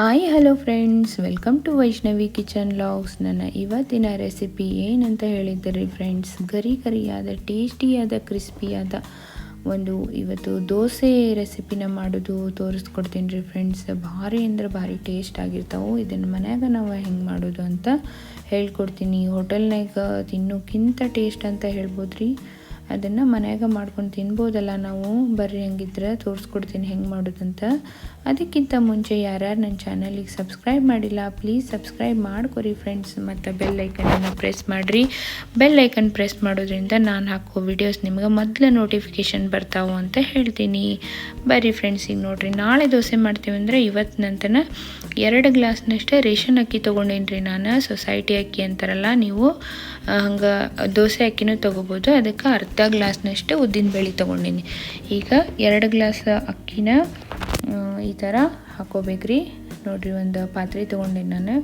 Hi hello friends welcome to Vaishnavi kitchen vlogs ನನ್ನ ಇವತ್ತಿನ recipe ಏನಂತ ಹೇಳಿದ್ದೀರಿ ಫ್ರೆಂಡ್ಸ್ ಗರಿ ಗರಿಯಾದ ಟೇಸ್ಟಿಯಾದ ಕ್ರಿಸ್ಪಿಯಾದ ಒಂದು ಇವತ್ತು ದೋಸೆ ರೆಸಿಪಿನ ಮಾಡೋದು ತೋರಿಸ್ಕೊಡ್ತೀನಿ ರೀ ಫ್ರೆಂಡ್ಸ್ ಭಾರಿ ಅಂದರೆ ಭಾರಿ ಟೇಸ್ಟ್ ಆಗಿರ್ತಾವೆ. ಇದನ್ನು ಮನ್ಯಾಗ ನಾವು ಹೆಂಗೆ ಮಾಡೋದು ಅಂತ ಹೇಳ್ಕೊಡ್ತೀನಿ. ಹೋಟೆಲ್ನಾಗ ತಿನ್ನೋಕ್ಕಿಂತ ಟೇಸ್ಟ್ ಅಂತ ಹೇಳ್ಬೋದು ರೀ ಅದನ್ನು ಮನ್ಯಾಗ ಮಾಡ್ಕೊಂಡು ತಿನ್ಬೋದಲ್ಲ ನಾವು? ಬರ್ರಿ ಹಂಗಿದ್ರೆ ತೋರಿಸ್ಕೊಡ್ತೀನಿ ಹೆಂಗೆ ಮಾಡೋದಂತ. ಅದಕ್ಕಿಂತ ಮುಂಚೆ ಯಾರ್ಯಾರು ನನ್ನ ಚಾನಲಿಗೆ ಸಬ್ಸ್ಕ್ರೈಬ್ ಮಾಡಿಲ್ಲ ಪ್ಲೀಸ್ ಸಬ್ಸ್ಕ್ರೈಬ್ ಮಾಡ್ಕೊರಿ ಫ್ರೆಂಡ್ಸ್ ಮತ್ತು ಬೆಲ್ ಐಕನನ್ನು ಪ್ರೆಸ್ ಮಾಡಿರಿ. ಬೆಲ್ ಐಕನ್ ಪ್ರೆಸ್ ಮಾಡೋದ್ರಿಂದ ನಾನು ಹಾಕೋ ವಿಡಿಯೋಸ್ ನಿಮ್ಗೆ ಮೊದಲು ನೋಟಿಫಿಕೇಷನ್ ಬರ್ತಾವೆ ಅಂತ ಹೇಳ್ತೀನಿ. ಬರ್ರಿ ಫ್ರೆಂಡ್ಸ್ ಈಗ ನೋಡಿರಿ, ನಾಳೆ ದೋಸೆ ಮಾಡ್ತೀವಿ ಅಂದರೆ ಇವತ್ತು ನಂತರ ಎರಡು ಗ್ಲಾಸ್ನಷ್ಟೇ ರೇಷನ್ ಅಕ್ಕಿ ತೊಗೊಂಡೇನಿ ರೀ ನಾನು. ಸೊಸೈಟಿ ಅಕ್ಕಿ ಅಂತಾರಲ್ಲ ನೀವು ಹಂಗೆ ದೋಸೆ ಅಕ್ಕಿನೂ ತೊಗೋಬೋದು. ಅದಕ್ಕೆ ಅರ್ಧ ಗ್ಲಾಸ್ನಷ್ಟು ಉದ್ದಿನ ಬೇಳೆ ತೊಗೊಂಡಿನಿ. ಈಗ ಎರಡು ಗ್ಲಾಸ್ ಅಕ್ಕಿನ ಈ ಥರ ಹಾಕೋಬೇಕ್ರಿ. ನೋಡಿರಿ ಒಂದು ಪಾತ್ರೆ ತೊಗೊಂಡಿನಿ ನಾನು.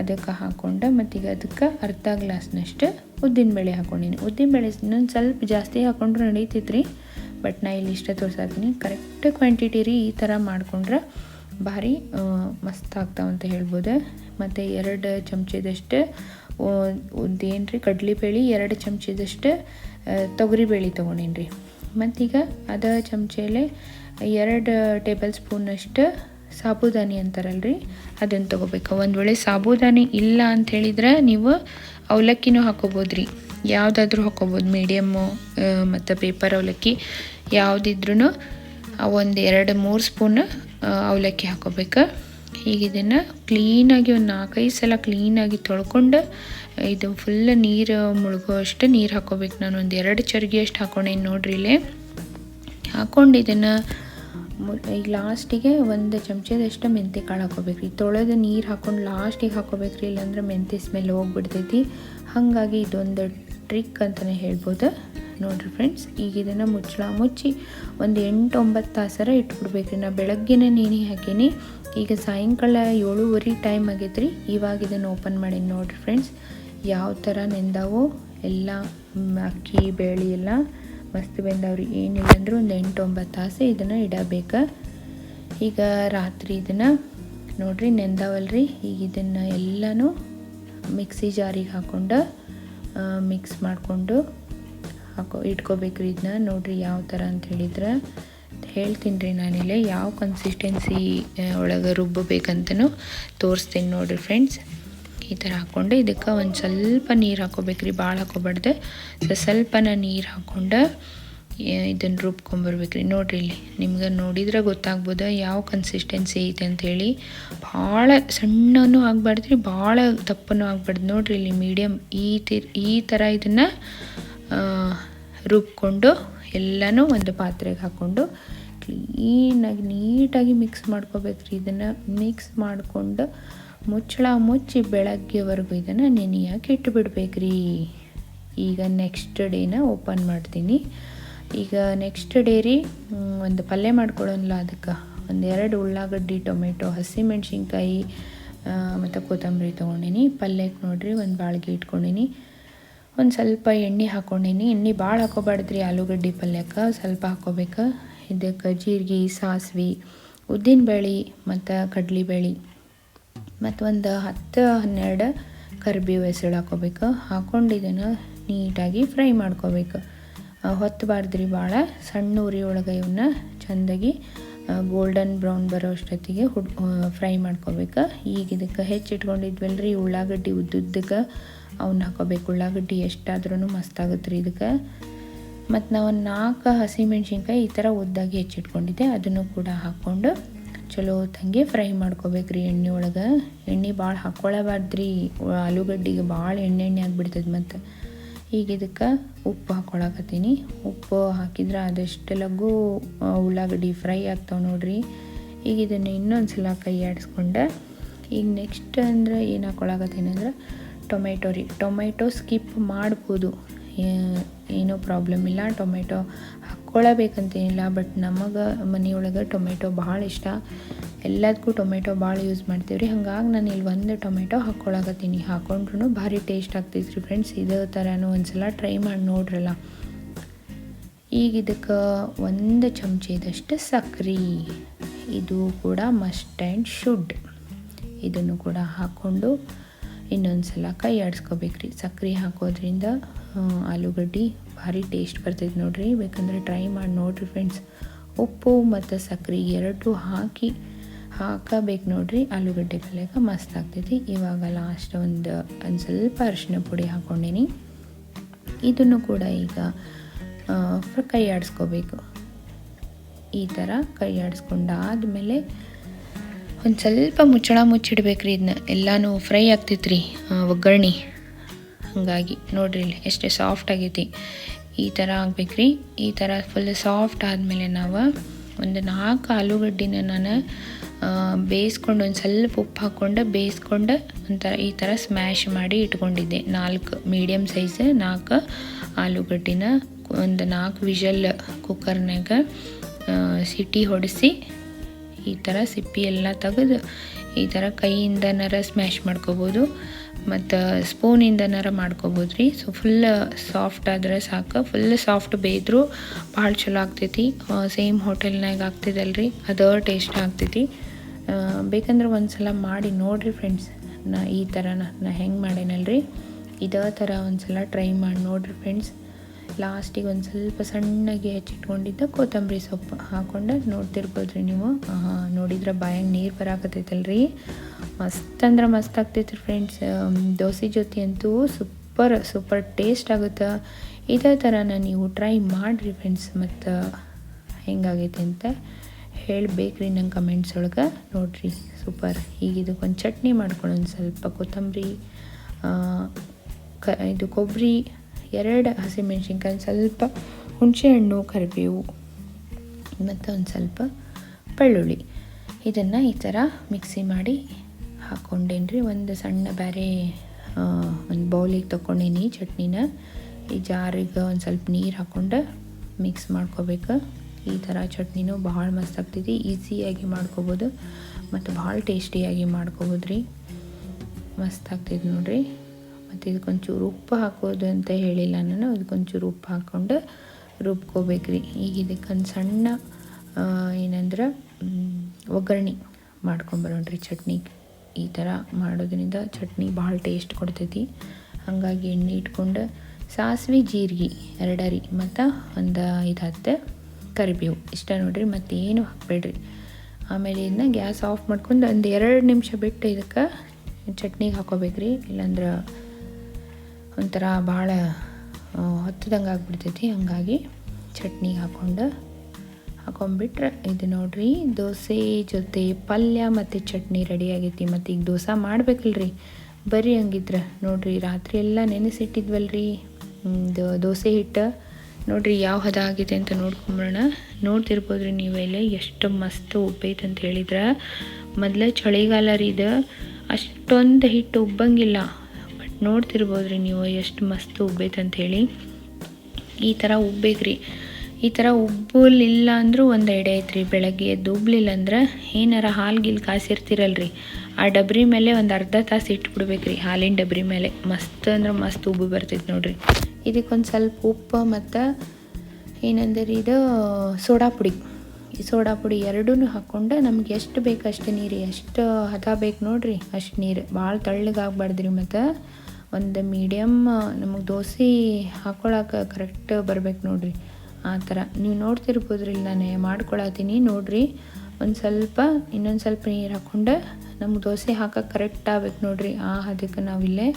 ಅದಕ್ಕೆ ಹಾಕ್ಕೊಂಡು ಮತ್ತೀಗ ಅದಕ್ಕೆ ಅರ್ಧ ಗ್ಲಾಸ್ನಷ್ಟು ಉದ್ದಿನ ಬೇಳೆ ಹಾಕ್ಕೊಂಡಿನಿ ಉದ್ದಿನ ಬೇಳೆ ಇನ್ನೊಂದು ಸ್ವಲ್ಪ ಜಾಸ್ತಿ ಹಾಕೊಂಡ್ರೆ ನಡೀತೈತ್ರಿ. ಬಟ್ ನಾ ಇಲ್ಲಿ ಇಷ್ಟ ತೋರ್ಸಾತೀನಿ ಕರೆಕ್ಟ್ ಕ್ವಾಂಟಿಟಿ ರೀ ಈ ಥರ ಮಾಡ್ಕೊಂಡ್ರೆ ಭಾರಿ ಮಸ್ತ್ ಆಗ್ತಾವಂತ ಹೇಳ್ಬೋದು. ಮತ್ತು ಎರಡು ಚಮಚದಷ್ಟು ಒಂದೇನು ರೀ ಕಡ್ಲಿಬೇಳೆ ಎರಡು ಚಮಚದಷ್ಟು ತೊಗರಿಬೇಳೆ ತೊಗೊಂಡೀನಿ ರೀ ಮತ್ತೀಗ ಅದ ಚಮಚೆಲೆ ಎರಡು ಟೇಬಲ್ ಸ್ಪೂನಷ್ಟು ಸಾಬುದಾನಿ ರೀ ಅದನ್ನು ತೊಗೋಬೇಕು. ಒಂದು ವೇಳೆ ಸಾಬುದಾನಿ ಇಲ್ಲ ಅಂತ ಹೇಳಿದ್ರೆ ನೀವು ಅವಲಕ್ಕಿನೂ ಹಾಕೋಬೋದು ರೀ ಯಾವುದಾದ್ರೂ ಹಾಕೋಬೋದು ಮೀಡಿಯಮ್ಮು ಮತ್ತು ಪೇಪರ್ ಅವಲಕ್ಕಿ ಯಾವುದಿದ್ರೂ ಒಂದು ಎರಡು ಮೂರು ಸ್ಪೂನ್ ಅವಲಕ್ಕಿ ಹಾಕೋಬೇಕು. ಈಗ ಇದನ್ನು ಕ್ಲೀನಾಗಿ ಒಂದು ನಾಲ್ಕೈದು ಸಲ ಕ್ಲೀನಾಗಿ ತೊಳ್ಕೊಂಡು ಇದು ಫುಲ್ ನೀರು ಮುಳುಗೋ ಅಷ್ಟು ನೀರು ಹಾಕೋಬೇಕು ನಾನು. ಒಂದು ಎರಡು ಚರ್ಗಿ ಅಷ್ಟು ಹಾಕೊಂಡೇನು ನೋಡ್ರಿ ಇಲ್ಲೇ. ಹಾಕೊಂಡು ಇದನ್ನು ಈಗ ಲಾಸ್ಟಿಗೆ ಒಂದು ಚಮಚದಷ್ಟು ಮೆಂತೆ ಕಾಳು ಹಾಕೋಬೇಕ್ರಿ ತೊಳೆದು ನೀರು ಹಾಕೊಂಡು ಲಾಸ್ಟಿಗೆ ಹಾಕೋಬೇಕ್ರಿ, ಇಲ್ಲಾಂದ್ರೆ ಮೆಂತೆ ಸ್ಮೆಲ್ ಹೋಗ್ಬಿಡ್ತೈತಿ. ಹಾಗಾಗಿ ಇದೊಂದು ಟ್ರಿಕ್ ಅಂತಲೇ ಹೇಳ್ಬೋದು. ನೋಡಿರಿ ಫ್ರೆಂಡ್ಸ್ ಈಗ ಇದನ್ನು ಮುಚ್ಚಳ, ಮುಚ್ಚಿ ಒಂದು ಎಂಟು ಒಂಬತ್ತು ತಾಸರ ಇಟ್ಬಿಡ್ಬೇಕ್ರಿ. ನಾ ಬೆಳಗ್ಗೆನೇ ನೀನೇ ಹಾಕೀನಿ. ಈಗ ಸಾಯಂಕಾಲ ಏಳುವರೆ ಟೈಮ್ ಆಗೈತ್ರಿ. ಇವಾಗ ಇದನ್ನು ಓಪನ್ ಮಾಡೀನಿ ನೋಡಿರಿ ಫ್ರೆಂಡ್ಸ್ ಯಾವ ಥರ ನೆಂದಾವೋ ಎಲ್ಲ ಅಕ್ಕಿ, ಬೇಳೆ ಎಲ್ಲ ಮಸ್ತ್ ಬೆಂದವ್ರಿ. ಏನಿಲ್ಲ ಅಂದ್ರೆ ಒಂದು ಎಂಟು ಒಂಬತ್ತು ತಾಸು ಇದನ್ನು ಇಡಬೇಕು. ಈಗ ರಾತ್ರಿ ಇದನ್ನು ನೋಡಿರಿ, ನೆಂದಾವಲ್ರಿ. ಈಗ ಇದನ್ನು ಎಲ್ಲನೂ ಮಿಕ್ಸಿ ಜಾರಿಗೆ ಹಾಕ್ಕೊಂಡು ಮಿಕ್ಸ್ ಮಾಡಿಕೊಂಡು ಹಾಕೋ, ಇಟ್ಕೋಬೇಕ್ರಿ ಇದನ್ನ ನೋಡಿರಿ ಯಾವ ಥರ ಅಂತ ಹೇಳಿದ್ರೆ. ಹೇಳ್ತೀನಿ ರೀ ನಾನಿಲ್ಲಿ ಯಾವ ಕನ್ಸಿಸ್ಟೆನ್ಸಿ ಒಳಗೆ ರುಬ್ಬಬೇಕಂತನೂ ತೋರಿಸ್ತೀನಿ ನೋಡಿರಿ ಫ್ರೆಂಡ್ಸ್ ಈ ಥರ ಹಾಕ್ಕೊಂಡು ಇದಕ್ಕೆ ಒಂದು ಸ್ವಲ್ಪ ನೀರು ಹಾಕೋಬೇಕ್ರಿ ಭಾಳ ಹಾಕೋಬಾರ್ದೆ ಸೊ ಸ್ವಲ್ಪನ ನೀರು ಹಾಕ್ಕೊಂಡು ಇದನ್ನು ರುಬ್ಕೊಂಬರ್ಬೇಕ್ರಿ ನೋಡಿರಿ ಇಲ್ಲಿ, ನಿಮ್ಗೆ ನೋಡಿದ್ರೆ ಗೊತ್ತಾಗ್ಬೋದು ಯಾವ ಕನ್ಸಿಸ್ಟೆನ್ಸಿ ಐತೆ ಅಂಥೇಳಿ ಭಾಳ ಸಣ್ಣನೂ ಆಗಬಾರ್ದ್ರಿ ಭಾಳ ದಪ್ಪನೂ ಆಗಬಾರ್ದು. ನೋಡಿರಿ ಇಲ್ಲಿ ಮೀಡಿಯಮ್ ಈ ತಿ, ಈ ಥರ ಇದನ್ನು ರುಬ್ಕೊಂಡು ಎಲ್ಲನೂ ಒಂದು ಪಾತ್ರೆಗೆ ಹಾಕ್ಕೊಂಡು ಕ್ಲೀನಾಗಿ ನೀಟಾಗಿ ಮಿಕ್ಸ್ ಮಾಡ್ಕೋಬೇಕ್ರಿ ಇದನ್ನು. ಮಿಕ್ಸ್ ಮಾಡಿಕೊಂಡು ಮುಚ್ಚಳ ಮುಚ್ಚಿ ಬೆಳಗ್ಗೆವರೆಗೂ ಇದನ್ನು ನೆನೆಯಕ್ಕೆ ಇಟ್ಟುಬಿಡ್ಬೇಕ್ರಿ. ಈಗ ನೆಕ್ಸ್ಟ್ ಡೇನ ಓಪನ್ ಮಾಡ್ತೀನಿ. ಈಗ ನೆಕ್ಸ್ಟ್ ಡೇ ರೀ ಒಂದು ಪಲ್ಯ ಮಾಡ್ಕೊಳ್ಳೋಲ್ಲ ಅದಕ್ಕೆ. ಒಂದೆರಡು ಉಳ್ಳಾಗಡ್ಡಿ, ಟೊಮೆಟೊ, ಹಸಿಮೆಣ್ಸಿನ್ಕಾಯಿ ಮತ್ತು ಕೊತ್ತಂಬರಿ ತೊಗೊಂಡಿನಿ. ಪಲ್ಯಕ್ಕೆ ನೋಡಿರಿ ಒಂದು ಬಾಳ್ಗೆ ಇಟ್ಕೊಂಡಿನಿ. ಒಂದು ಸ್ವಲ್ಪ ಎಣ್ಣೆ ಹಾಕ್ಕೊಂಡಿನಿ ಎಣ್ಣೆ ಭಾಳ ಹಾಕೋಬಾರ್ದ್ರಿ ಆಲೂಗಡ್ಡೆ ಪಲ್ಯಕ್ಕೆ. ಸ್ವಲ್ಪ ಹಾಕೋಬೇಕು. ಇದಕ್ಕೆ ಜೀರಿಗೆ, ಸಾಸಿವೆ, ಉದ್ದಿನಬೇಳೆ ಮತ್ತು ಕಡ್ಲಿಬೇಳೆ. ಮತ್ತು ಒಂದು ಹತ್ತು ಹನ್ನೆರಡು ಕರಿಬೇವು ಹೆಸರು ಹಾಕೋಬೇಕು. ಹಾಕ್ಕೊಂಡು ಇದನ್ನು ನೀಟಾಗಿ ಫ್ರೈ ಮಾಡ್ಕೋಬೇಕು. ಹೊತ್ತಬಾರ್ದ್ರಿ ಭಾಳ ಸಣ್ಣ ಉರಿ ಒಳಗೆ ಇವನ್ನ ಚೆಂದಾಗಿ ಗೋಲ್ಡನ್ ಬ್ರೌನ್ ಬರೋ ಅಷ್ಟೊತ್ತಿಗೆ ಹುಡ್ ಫ್ರೈ ಮಾಡ್ಕೋಬೇಕು. ಈಗ ಇದಕ್ಕೆ ಹೆಚ್ಚಿಟ್ಕೊಂಡಿದ್ವಲ್ರಿ, ಉಳ್ಳಾಗಡ್ಡಿ ಉದ್ದುದ್ದಕ್ಕೆ ಅವನ್ನ ಹಾಕೋಬೇಕು. ಉಳ್ಳಾಗಡ್ಡಿ ಎಷ್ಟಾದ್ರೂ ಮಸ್ತಾಗುತ್ತೆ ರೀ ಇದಕ್ಕೆ. ಮತ್ತು ನಾವು ನಾಲ್ಕು ಹಸಿಮೆಣ್ಸಿನ್ಕಾಯಿ ಈ ಥರ ಉದ್ದಾಗಿ ಹೆಚ್ಚಿಟ್ಕೊಂಡಿದ್ದೆ. ಅದನ್ನು ಕೂಡ ಹಾಕ್ಕೊಂಡು ಚಲೋ ಹೊತ್ತಂಗೆ ಫ್ರೈ ಮಾಡ್ಕೋಬೇಕ್ರಿ ಎಣ್ಣೆ ಒಳಗೆ. ಎಣ್ಣೆ ಭಾಳ ಹಾಕ್ಕೊಳ್ಳಬಾರ್ದ್ರಿ ಆಲೂಗಡ್ಡಿಗೆ ಭಾಳ ಎಣ್ಣೆ ಎಣ್ಣೆ ಆಗಿಬಿಡ್ತದೆ ಮತ್ತು. ಈಗ ಇದಕ್ಕೆ ಉಪ್ಪು ಹಾಕ್ಕೊಳಕತ್ತೀನಿ ಉಪ್ಪು ಹಾಕಿದ್ರೆ ಅದಷ್ಟು ಲಘು ಉಳ್ಳಾಗಡ್ಡಿ ಫ್ರೈ ಆಗ್ತಾವೆ ನೋಡ್ರಿ. ಈಗ ಇದನ್ನು ಇನ್ನೊಂದು ಸಲ ಕೈ ಆಡಿಸ್ಕೊಂಡೆ, ಈಗ ನೆಕ್ಸ್ಟ್ ಅಂದ್ರೆ ಏನು ಹಾಕ್ಕೊಳಕತ್ತೀನಿ ಅಂದ್ರೆ ಟೊಮೆಟೊ ರೀ. ಟೊಮೆಟೊ ಸ್ಕಿಪ್ ಮಾಡ್ಬೋದು. ಏನೂ ಪ್ರಾಬ್ಲಮ್ ಇಲ್ಲ. ಟೊಮೆಟೊ ಹಾಕ್ಕೊಳ್ಳಬೇಕಂತೇನಿಲ್ಲ ಬಟ್ ನಮಗೆ ಮನೆಯೊಳಗೆ ಟೊಮೆಟೊ ಭಾಳ ಇಷ್ಟ. ಎಲ್ಲದಕ್ಕೂ ಟೊಮೆಟೊ ಭಾಳ ಯೂಸ್ ಮಾಡ್ತೀವಿ ರೀ ಹಂಗಾಗಿ ನಾನು ಇಲ್ಲಿ ಒಂದು ಟೊಮೆಟೊ ಹಾಕ್ಕೊಳಕತ್ತೀನಿ. ಹಾಕೊಂಡ್ರೂ ಭಾರಿ ಟೇಸ್ಟ್ ಆಗ್ತೈತೆ ರೀ ಫ್ರೆಂಡ್ಸ್ ಇದೇ ಥರನೂ ಒಂದ್ಸಲ ಟ್ರೈ ಮಾಡಿ ನೋಡ್ರಲ್ಲ. ಈಗ ಇದಕ್ಕೆ ಒಂದು ಚಮಚದಷ್ಟು ಸಕ್ರೆ. ಇದು ಕೂಡ ಮಸ್ಟ್ ಆ್ಯಂಡ್ ಶುಡ್ ಇದನ್ನು ಕೂಡ ಹಾಕ್ಕೊಂಡು ಇನ್ನೊಂದು ಸಲ ಕೈ ಆಡಿಸ್ಕೋಬೇಕ್ರಿ. ಸಕ್ಕರೆ ಹಾಕೋದ್ರಿಂದ ಆಲೂಗಡ್ಡಿ ಭಾರಿ ಟೇಸ್ಟ್ ಬರ್ತೈತೆ ನೋಡಿರಿ. ಬೇಕಂದ್ರೆ ಟ್ರೈ ಮಾಡಿ ನೋಡಿರಿ ಫ್ರೆಂಡ್ಸ್ ಉಪ್ಪು ಮತ್ತು ಸಕ್ಕರೆ ಎರಡು ಹಾಕಿ, ಹಾಕಬೇಕು ನೋಡಿರಿ. ಆಲೂಗಡ್ಡೆ ಪಲ್ಯಕ್ಕೆ ಮಸ್ತ್ ಆಗ್ತೈತಿ. ಇವಾಗ ಲಾಸ್ಟ್ ಒಂದು ಒಂದು ಸ್ವಲ್ಪ ಅರಿಶಿನ ಪುಡಿ ಹಾಕ್ಕೊಂಡೀನಿ ಇದನ್ನು ಕೂಡ ಈಗ ಕೈ ಆಡಿಸ್ಕೋಬೇಕು. ಈ ಥರ ಕೈ ಆಡಿಸ್ಕೊಂಡಾದ್ಮೇಲೆ ಒಂದು ಸ್ವಲ್ಪ ಮುಚ್ಚಳ ಮುಚ್ಚಿಡ್ಬೇಕ್ರಿ ಇದನ್ನ ಎಲ್ಲನೂ ಫ್ರೈ ಆಗ್ತೈತ್ರಿ ಒಗ್ಗರಣೆ. ಹಾಗಾಗಿ ನೋಡ್ರಿ ಇಲ್ಲಿ ಎಷ್ಟು ಸಾಫ್ಟ್ ಆಗೈತಿ. ಈ ಥರ ಆಗ್ಬೇಕ್ರಿ. ಈ ಥರ ಫುಲ್ ಸಾಫ್ಟ್ ಆದಮೇಲೆ ನಾವು ಒಂದು ನಾಲ್ಕು ಆಲೂಗಡ್ಡಿನ ನಾನು ಬೇಯಿಸ್ಕೊಂಡು ಒಂದು ಸ್ವಲ್ಪ ಉಪ್ಪು ಹಾಕ್ಕೊಂಡು ಬೇಯಿಸ್ಕೊಂಡು ಒಂಥರ ಈ ಥರ ಸ್ಮ್ಯಾಶ್ ಮಾಡಿ ಇಟ್ಕೊಂಡಿದ್ದೆ. ನಾಲ್ಕು ಮೀಡಿಯಮ್ ಸೈಜ್ ನಾಲ್ಕು ಆಲೂಗಡ್ಡಿನ ಒಂದು ನಾಲ್ಕು ವಿಷಲ್ ಕುಕ್ಕರ್ನಾಗ ಸಿಟಿ ಹೊಡೆಸಿ ಈ ಥರ ಸಿಪ್ಪಿ ಎಲ್ಲ ತೆಗೆದು ಈ ಥರ ಕೈಯಿಂದನಾರ ಸ್ಮ್ಯಾಶ್ ಮಾಡ್ಕೋಬೋದು. ಮತ್ತು ಸ್ಪೂನಿಂದನಾರ ಮಾಡ್ಕೋಬೋದು ರೀ. ಸೊ ಫುಲ್ ಸಾಫ್ಟ್ ಆದರೆ ಸಾಕು. ಫುಲ್ ಸಾಫ್ಟ್ ಬೇಯಿದ್ರು ಭಾಳ ಚಲೋ ಆಗ್ತೈತಿ. ಸೇಮ್ ಹೋಟೆಲ್ನಾಗ ಆಗ್ತಿದಲ್ರಿ ಅದು ಟೇಸ್ಟ್ ಆಗ್ತೈತಿ. ಬೇಕಂದ್ರೆ ಒಂದು ಸಲ ಮಾಡಿ ನೋಡಿರಿ ಫ್ರೆಂಡ್ಸ್ ನಾ ಈ ಥರ ನಾ ಹೆಂಗೆ ಮಾಡೇನಲ್ರಿ? ಇದೇ ಥರ ಒಂದು ಸಲ ಟ್ರೈ ಮಾಡಿ ನೋಡಿರಿ ಫ್ರೆಂಡ್ಸ್ ಲಾಸ್ಟಿಗೆ ಒಂದು ಸ್ವಲ್ಪ ಸಣ್ಣಗೆ ಹೆಚ್ಚಿಟ್ಕೊಂಡಿದ್ದ ಕೊತ್ತಂಬರಿ ಸೊಪ್ಪು ಹಾಕೊಂಡು ನೋಡ್ತಿರ್ಬೋದು ರೀ ನೀವು ನೋಡಿದ್ರೆ ಬಾಯಾಗ ನೀರು ಬರಾಕತ್ತೈತಲ್ರಿ. ಮಸ್ತ್ ಅಂದ್ರೆ ಮಸ್ತ್ ರೀ ಫ್ರೆಂಡ್ಸ್ ದೋಸೆ ಜೊತೆ ಅಂತೂ ಸೂಪರ್ ಸೂಪರ್ ಟೇಸ್ಟ್ ಆಗುತ್ತೆ? ಇದೇ ಥರನ ನೀವು ಟ್ರೈ ಮಾಡಿರಿ ಫ್ರೆಂಡ್ಸ್ ಮತ್ತು ಹೆಂಗಾಗೈತೆ ಅಂತ ಹೇಳಬೇಕ್ರಿ ನಂಗೆ ಕಮೆಂಟ್ಸ್ ಒಳಗೆ. ನೋಡಿರಿ, ಸೂಪರ್. ಈಗ ಇದಕ್ಕೊಂದು ಚಟ್ನಿ ಮಾಡ್ಕೊಂಡು ಒಂದು ಸ್ವಲ್ಪ ಕೊತ್ತಂಬರಿ ಕ, ಇದು ಕೊಬ್ಬರಿ ಎರಡು ಹಸಿಮೆಣ್ಸಿನ್ಕಾಯಿ ಸ್ವಲ್ಪ ಹುಣಸೆಹಣ್ಣು, ಕರಿಬೇವು ಮತ್ತು ಒಂದು ಸ್ವಲ್ಪ ಬೆಳ್ಳುಳ್ಳಿ. ಇದನ್ನು ಈ ಥರ ಮಿಕ್ಸಿ ಮಾಡಿ ಹಾಕ್ಕೊಂಡೇನ್ರಿ ಒಂದು ಸಣ್ಣ ಬೇರೆ ಒಂದು ಬೌಲಿಗೆ ತೊಗೊಂಡೀನಿ ಚಟ್ನಿನ. ಈ ಜಾರಿಗೆ ಒಂದು ಸ್ವಲ್ಪ ನೀರು ಹಾಕ್ಕೊಂಡು ಮಿಕ್ಸ್ ಮಾಡ್ಕೋಬೇಕು. ಈ ಥರ ಚಟ್ನಿನೂ ಭಾಳ ಮಸ್ತ್ ಆಗ್ತೈತಿ. ಈಸಿಯಾಗಿ ಮಾಡ್ಕೋಬೋದು. ಮತ್ತು ಭಾಳ ಟೇಸ್ಟಿಯಾಗಿ ಮಾಡ್ಕೋಬೋದ್ರಿ. ಮಸ್ತ್ ಆಗ್ತೈತಿ ನೋಡ್ರಿ. ಮತ್ತು ಇದಕ್ಕೊಂಚೂರು ಉಪ್ಪು ಹಾಕೋದು ಅಂತ ಹೇಳಿಲ್ಲ ನಾನು. ಅದಕ್ಕೊಂಚೂರು ಉಪ್ಪು ಹಾಕ್ಕೊಂಡು ರುಬ್ಕೋಬೇಕ್ರಿ. ಈಗ ಇದಕ್ಕೊಂದು ಸಣ್ಣ ಏನಂದ್ರೆ ಒಗ್ಗರಣೆ ಮಾಡ್ಕೊಂಬರೋಣ್ರಿ ಚಟ್ನಿ. ಈ ಥರ ಮಾಡೋದ್ರಿಂದ ಚಟ್ನಿ ಭಾಳ ಟೇಸ್ಟ್ ಕೊಡ್ತೈತಿ. ಹಾಗಾಗಿ ಎಣ್ಣೆ ಇಟ್ಕೊಂಡು ಸಾಸಿವೆ, ಜೀರಿಗೆ ಎರಡರಿ, ಮತ್ತು ಒಂದು ಇದು ಹತ್ತು ಕರಿಬೇವು. ಇಷ್ಟ ನೋಡ್ರಿ ಏನು ಹಾಕ್ಬೇಡ್ರಿ. ಆಮೇಲೆ ಇದನ್ನ ಗ್ಯಾಸ್ ಆಫ್ ಮಾಡ್ಕೊಂಡು ಒಂದು ಎರಡು ನಿಮಿಷ ಬಿಟ್ಟು ಇದಕ್ಕೆ ಚಟ್ನಿಗೆ ಹಾಕೋಬೇಕ್ರಿ. ಇಲ್ಲಾಂದ್ರೆ ಒಂಥರ ಭಾಳ ಹೊತ್ತದಂಗೆ ಆಗಿಬಿಡ್ತೈತಿ. ಹಂಗಾಗಿ ಚಟ್ನಿಗೆ ಹಾಕ್ಕೊಂಡು ಹಾಕೊಂಡ್ಬಿಟ್ರೆ. ಇದು ನೋಡ್ರಿ, ದೋಸೆ ಜೊತೆ ಪಲ್ಯ ಮತ್ತು ಚಟ್ನಿ ರೆಡಿ ಆಗೈತಿ. ಮತ್ತು ಈಗ ದೋಸೆ ಮಾಡ್ಬೇಕಲ್ರಿ. ಬರ್ರಿ ಹಂಗಿದ್ರೆ. ನೋಡ್ರಿ, ರಾತ್ರಿ ಎಲ್ಲ ನೆನೆಸಿಟ್ಟಿದ್ವಲ್ರಿ. ದೋಸೆ ಹಿಟ್ಟು. ನೋಡ್ರಿ, ಯಾವ ಹದ ಆಗಿದೆ ಅಂತ ನೋಡ್ಕೊಂಬರಣ. ನೋಡ್ತಿರ್ಬೋದು ರೀ ನೀವೆಲ್ಲ ಎಷ್ಟು ಮಸ್ತ್ ಉಬ್ಬೈತೆ ಅಂತ ಹೇಳಿದ್ರೆ. ಮೊದಲ ಚಳಿಗಾಲ ರೀ ಇದು. ಅಷ್ಟೊಂದು ಹಿಟ್ಟು ಉಬ್ಬಂಗಿಲ್ಲ. ನೋಡ್ತಿರ್ಬೋದ್ರಿ ನೀವು ಎಷ್ಟು ಮಸ್ತ್ ಅಂತ ಹೇಳಿ ಈ ಥರ ಉಬ್ಬೇಕ್ರಿ ಈ ಥರ ಉಬ್ಬಲಿಲ್ಲ ಅಂದರೂ ಒಂದು ಎಡೆ ಐತ್ರಿ ಬೆಳಗ್ಗೆ ಎದ್ದು ಉಬ್ಬಲಿಲ್ಲ ಅಂದ್ರೆ ಏನಾರ ಹಾಲು ಗಿಲ್ ಕಾಸಿರ್ತಿರಲ್ರಿ. ಆ ಡಬ್ರಿ ಮೇಲೆ ಒಂದು ಅರ್ಧ ತಾಸು ಇಟ್ಬಿಡ್ಬೇಕ್ರಿ ಹಾಲಿನ ಡಬ್ರಿ ಮೇಲೆ. ಮಸ್ತ್ ಅಂದ್ರೆ ಮಸ್ತ್ ಉಬ್ಬು ಬರ್ತೈತೆ ನೋಡ್ರಿ. ಇದಕ್ಕೊಂದು ಸ್ವಲ್ಪ ಉಪ್ಪು ಮತ್ತು ಏನಂದ್ರೆ ಇದು ಸೋಡಾ ಪುಡಿ. ಈ ಸೋಡಾ ಪುಡಿ ಎರಡೂ ಹಾಕ್ಕೊಂಡು ನಮ್ಗೆ ಎಷ್ಟು ಬೇಕು ಅಷ್ಟು ನೀರು, ಎಷ್ಟು ಹದ ಬೇಕು ನೋಡ್ರಿ ಅಷ್ಟು ನೀರು. ಭಾಳ ತಳ್ಳಗಾಗಬಾರ್ದ್ರಿ ಮತ್ತು. ಒಂದು ಮೀಡಿಯಮ್ ನಮಗೆ ದೋಸೆ ಹಾಕೊಳಕ್ಕೆ ಕರೆಕ್ಟ್ ಬರ್ಬೇಕು ನೋಡಿರಿ. ಆ ಥರ. ನೀವು ನೋಡ್ತಿರ್ಬೋದ್ರಿ ಇಲ್ಲಿ ನಾನು ಮಾಡ್ಕೊಳತ್ತೀನಿ. ನೋಡ್ರಿ, ಒಂದು ಸ್ವಲ್ಪ, ಇನ್ನೊಂದು ಸ್ವಲ್ಪ ನೀರು ಹಾಕ್ಕೊಂಡು ನಮ್ಗೆ ದೋಸೆ ಹಾಕಕ್ಕೆ ಕರೆಕ್ಟ್ ಆಗ್ಬೇಕು ನೋಡಿರಿ. ಆ ಅದಕ್ಕೆ ನಾವಿಲ್ಲೇ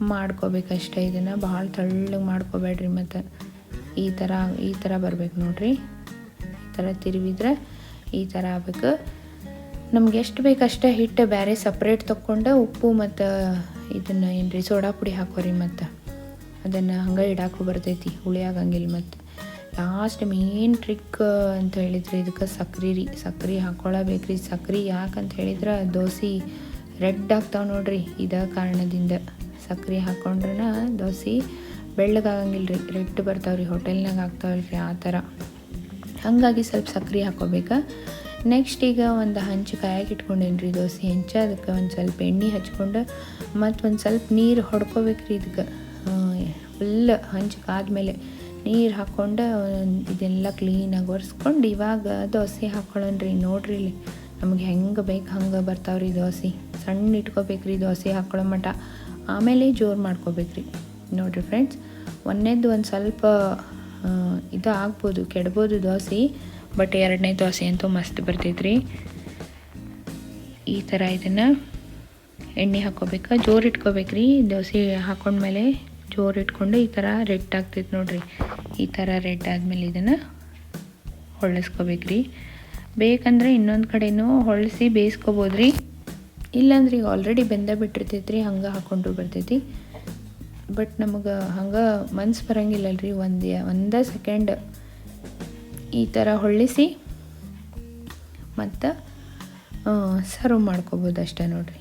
ಮಾಡ್ಕೋಬೇಕಷ್ಟೇ ಇದನ್ನು ಭಾಳ ತಳ್ಳಗೆ ಮಾಡ್ಕೋಬೇಡ್ರಿ ಮತ್ತು. ಈ ಥರ ಈ ಥರ ಬರ್ಬೇಕು ನೋಡಿರಿ. ಈ ಥರ ತಿರುವಿದ್ರೆ ಈ ಥರ ಆಗ್ಬೇಕು. ನಮ್ಗೆ ಎಷ್ಟು ಬೇಕಷ್ಟೇ ಹಿಟ್ಟು ಬೇರೆ ಸಪ್ರೇಟ್ ತೊಗೊಂಡು ಉಪ್ಪು ಮತ್ತು ಇದನ್ನು ಏನು ರೀ ಸೋಡಾ ಪುಡಿ ಹಾಕೋರಿ ಮತ್ತು. ಅದನ್ನು ಹಂಗೆ ಇಡಾಕು ಬರ್ತೈತಿ, ಹುಳಿ ಆಗಂಗಿಲ್ಲ ಮತ್ತು. ಲಾಸ್ಟ್ ಮೇನ್ ಟ್ರಿಕ್ ಅಂತ ಹೇಳಿದ್ರೆ ಇದಕ್ಕೆ ಸಕ್ರೆ ರೀ. ಸಕ್ರೆ ಹಾಕ್ಕೊಳ್ಳಬೇಕ್ರಿ ಸಕ್ರೆ ಯಾಕಂತ ಹೇಳಿದ್ರೆ ದೋಸೆ ರೆಡ್ ಆಗ್ತಾವೆ ನೋಡ್ರಿ ಇದ ಕಾರಣದಿಂದ. ಸಕ್ರೆ ಹಾಕ್ಕೊಂಡ್ರೆ ದೋಸೆ ಬೆಳ್ಳಗಾಗಂಗಿಲ್ಲ ರೀ. ರೆಡ್ ಬರ್ತಾವ್ರಿ ರೀ ಹೋಟೆಲ್ನಾಗ ಆಗ್ತಾವಲ್ರಿ ಆ ಥರ ಹಾಗಾಗಿ ಸ್ವಲ್ಪ ಸಕ್ರೆ ಹಾಕೋಬೇಕಾ. ನೆಕ್ಸ್ಟ್ ಈಗ ಒಂದು ಹಂಚು ಕಾಯಕ್ಕೆ ಇಟ್ಕೊಂಡೇನಿ ರೀ ದೋಸೆ ಹೆಂಚ, ಅದಕ್ಕೆ ಒಂದು ಸ್ವಲ್ಪ ಎಣ್ಣೆ ಹಚ್ಕೊಂಡು ಮತ್ತು ಒಂದು ಸ್ವಲ್ಪ ನೀರು ಹೊಡ್ಕೋಬೇಕ್ರಿ ಇದಕ್ಕೆ ಫುಲ್ ಹಂಚಕ್ಕೆ ಆದಮೇಲೆ ನೀರು ಹಾಕ್ಕೊಂಡು ಇದೆಲ್ಲ ಕ್ಲೀನಾಗಿ ಒರೆಸ್ಕೊಂಡು ಇವಾಗ ದೋಸೆ ಹಾಕ್ಕೊಳ್ಳೋಣ್ರಿ ನೋಡ್ರಿ ಇಲ್ಲಿ ನಮಗೆ ಹೆಂಗೆ ಬೇಕು ಹಂಗೆ ಬರ್ತಾವ್ರಿ ದೋಸೆ. ಸಣ್ಣ ಇಟ್ಕೋಬೇಕ್ರಿ ದೋಸೆ ಹಾಕ್ಕೊಳ್ಳೋ ಮಟ. ಆಮೇಲೆ ಜೋರು ಮಾಡ್ಕೋಬೇಕ್ರಿ. ನೋಡಿರಿ ಫ್ರೆಂಡ್ಸ್ ಒಂದನೇದು ಒಂದು ಸ್ವಲ್ಪ ಇದು ಆಗ್ಬೋದು, ಕೆಡ್ಬೋದು ದೋಸೆ. ಬಟ್ ಎರಡನೇ ದೋಸೆ ಅಂತೂ ಮಸ್ತ್ ಬರ್ತೈತ್ರಿ. ಈ ಥರ ಇದನ್ನು ಎಣ್ಣೆ ಹಾಕ್ಕೋಬೇಕು ಜೋರು ಇಟ್ಕೋಬೇಕ್ರಿ. ದೋಸೆ ಹಾಕೊಂಡ್ಮೇಲೆ ಜೋರು ಇಟ್ಕೊಂಡು ಈ ಥರ ರೆಡ್ ಆಗ್ತೈತೆ ನೋಡಿರಿ. ಈ ಥರ ರೆಡ್ ಆದಮೇಲೆ ಇದನ್ನು ಹೊಳ್ಳಿಸ್ಕೋಬೇಕ್ರಿ. ಬೇಕಂದ್ರೆ ಇನ್ನೊಂದು ಕಡೆನೂ ಹೊಳ್ಸಿ ಬೇಯಿಸ್ಕೋಬೋದ್ರಿ. ಇಲ್ಲಾಂದ್ರೆ ಈಗ ಆಲ್ರೆಡಿ ಬೆಂದ ಬಿಟ್ಟಿರ್ತೈತ್ರಿ, ಹಂಗೆ ಹಾಕ್ಕೊಂಡು ಬರ್ತೈತಿ. ಬಟ್ ನಮಗೆ ಹಂಗೆ ಮನ್ಸು ಬರಂಗಿಲ್ಲಲ್ರಿ, ಒಂದು ಒಂದೇ ಸೆಕೆಂಡ್ ಈ ಥರ ಹೊಳ್ಳಿಸಿ ಮತ್ತು ಸರ್ವ್ ಮಾಡ್ಕೋಬೋದು ಅಷ್ಟೇ ನೋಡಿರಿ.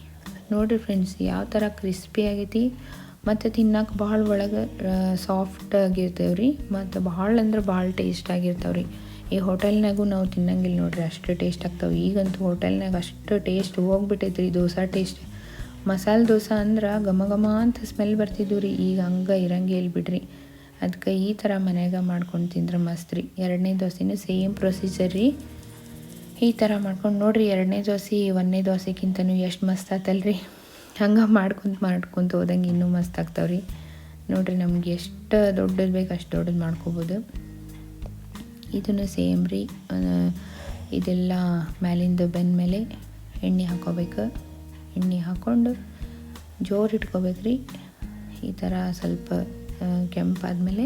ನೋಡಿರಿ ಫ್ರೆಂಡ್ಸ್ ಯಾವ ಥರ ಕ್ರಿಸ್ಪಿ ಆಗೈತಿ, ಮತ್ತು ತಿನ್ನಕ್ಕೆ ಭಾಳ ಒಳಗೆ ಸಾಫ್ಟ್ ಆಗಿರ್ತೇವೆ ರೀ ಮತ್ತು ಭಾಳ ಅಂದ್ರೆ ಭಾಳ ಟೇಸ್ಟ್ ಆಗಿರ್ತಾವೆ ರೀ ಈ ಹೋಟೆಲ್ನಾಗೂ ನಾವು ತಿನ್ನಂಗಿಲ್ಲ ನೋಡ್ರಿ, ಅಷ್ಟು ಟೇಸ್ಟ್ ಆಗ್ತಾವೆ. ಈಗಂತೂ ಹೋಟೆಲ್ನಾಗ ಅಷ್ಟು ಟೇಸ್ಟ್ ಹೋಗ್ಬಿಟ್ಟೈತೆ ರೀ ದೋಸೆ ಟೇಸ್ಟ್ ಮಸಾಲೆ ದೋಸೆ ಅಂದ್ರೆ ಘಮ ಘಮ ಅಂತ ಸ್ಮೆಲ್ ಬರ್ತಿದ್ವು ರೀ ಈಗ ಹಂಗೆ ಇರಂಗೆ ಇಲ್ಲಿ ಬಿಡ್ರಿ ಅದಕ್ಕೆ ಈ ಥರ ಮನೆಯಾಗ ಮಾಡ್ಕೊಂಡು ತಿಂದ್ರೆ ಮಸ್ತ್ ರೀ ಎರಡನೇ ದೋಸೆನೂ ಸೇಮ್ ಪ್ರೊಸೀಜರ್ ರೀ. ಈ ಥರ ಮಾಡ್ಕೊಂಡು ನೋಡ್ರಿ, ಎರಡನೇ ದೋಸೆ, ಒಂದನೇ ದೋಸೆಗಿಂತನೂ ಎಷ್ಟು ಮಸ್ತ್ ಆತಲ್ರಿ. ಹಂಗೆ ಮಾಡ್ಕೊಂತ ಮಾಡ್ಕೊಂತ ಹೋದಂಗೆ ಇನ್ನೂ ಮಸ್ತ್ ಆಗ್ತಾವ್ರಿ. ನೋಡಿರಿ ನಮ್ಗೆ ಎಷ್ಟು ದೊಡ್ಡದು ಬೇಕು ಅಷ್ಟು ದೊಡ್ಡದು ಮಾಡ್ಕೋಬೋದು. ಇದನ್ನು ಸೇಮ್ ರೀ. ಇದೆಲ್ಲ ಮ್ಯಾಲಿಂದ ಬೆಂದ ಮೇಲೆ ಎಣ್ಣೆ ಹಾಕೋಬೇಕು. ಎಣ್ಣೆ ಹಾಕ್ಕೊಂಡು ಜೋರು ಇಟ್ಕೋಬೇಕು ರೀ ಈ ಥರ ಸ್ವಲ್ಪ ಕೆಂಪಾದ್ಮೇಲೆ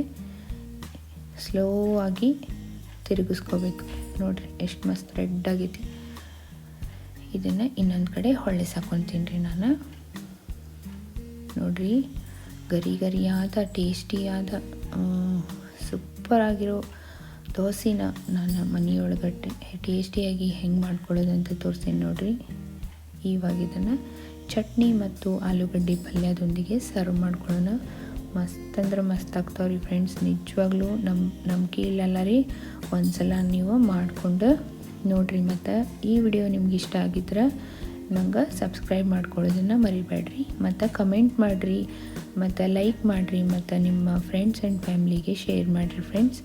ಸ್ಲೋ ಆಗಿ ತಿರುಗಿಸ್ಕೋಬೇಕು. ನೋಡಿರಿ, ಎಷ್ಟು ಮಸ್ತ್ ರೆಡ್ ಆಗೈತಿ. ಇದನ್ನು ಇನ್ನೊಂದು ಕಡೆ ಹೊಳ್ಳೆ ಸಾಕೊತೀನಿ ರೀ ನಾನು. ನೋಡ್ರಿ, ಗರಿ ಗರಿಯಾದ, ಟೇಸ್ಟಿಯಾದ ಸೂಪರ್ ಆಗಿರೋ ದೋಸೆನ ನಾನು ಮನೆಯೊಳಗಟ್ಟೆ ಟೇಸ್ಟಿಯಾಗಿ ಹೆಂಗೆ ಮಾಡ್ಕೊಳ್ಳೋದು ಅಂತ ತೋರಿಸ್ತೀನಿ ನೋಡಿರಿ. ಇವಾಗ ಇದನ್ನು ಚಟ್ನಿ ಮತ್ತು ಆಲೂಗಡ್ಡೆ ಪಲ್ಯದೊಂದಿಗೆ ಸರ್ವ್ ಮಾಡ್ಕೊಳ್ಳೋಣ. ಮಸ್ತ್ ಅಂದ್ರೆ ಮಸ್ತ್ ಆಗ್ತಾವ್ರಿ ಫ್ರೆಂಡ್ಸ್ ನಿಜವಾಗ್ಲೂ ನಮ್ಮ ನಂಬಿಕೆ ಇಲ್ಲಲ್ಲ ರೀ. ಒಂದ್ಸಲ ನೀವು ಮಾಡಿಕೊಂಡು ನೋಡಿರಿ ಮತ್ತು ಈ ವಿಡಿಯೋ ನಿಮ್ಗೆ ಇಷ್ಟ ಆಗಿದ್ರೆ ನಂಗೆ ಸಬ್ಸ್ಕ್ರೈಬ್ ಮಾಡ್ಕೊಳ್ಳೋದನ್ನು ಮರಿಬೇಡ್ರಿ. ಮತ್ತು ಕಮೆಂಟ್ ಮಾಡಿರಿ, ಮತ್ತು ಲೈಕ್ ಮಾಡಿರಿ, ಮತ್ತು ನಿಮ್ಮ ಫ್ರೆಂಡ್ಸ್ ಆ್ಯಂಡ್ ಫ್ಯಾಮ್ಲಿಗೆ ಶೇರ್ ಮಾಡಿರಿ ಫ್ರೆಂಡ್ಸ್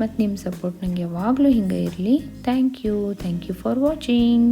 ಮತ್ತು ನಿಮ್ಮ ಸಪೋರ್ಟ್ ನನಗೆ ಯಾವಾಗಲೂ ಹಿಂಗೆ ಇರಲಿ. Thank you thank you for watching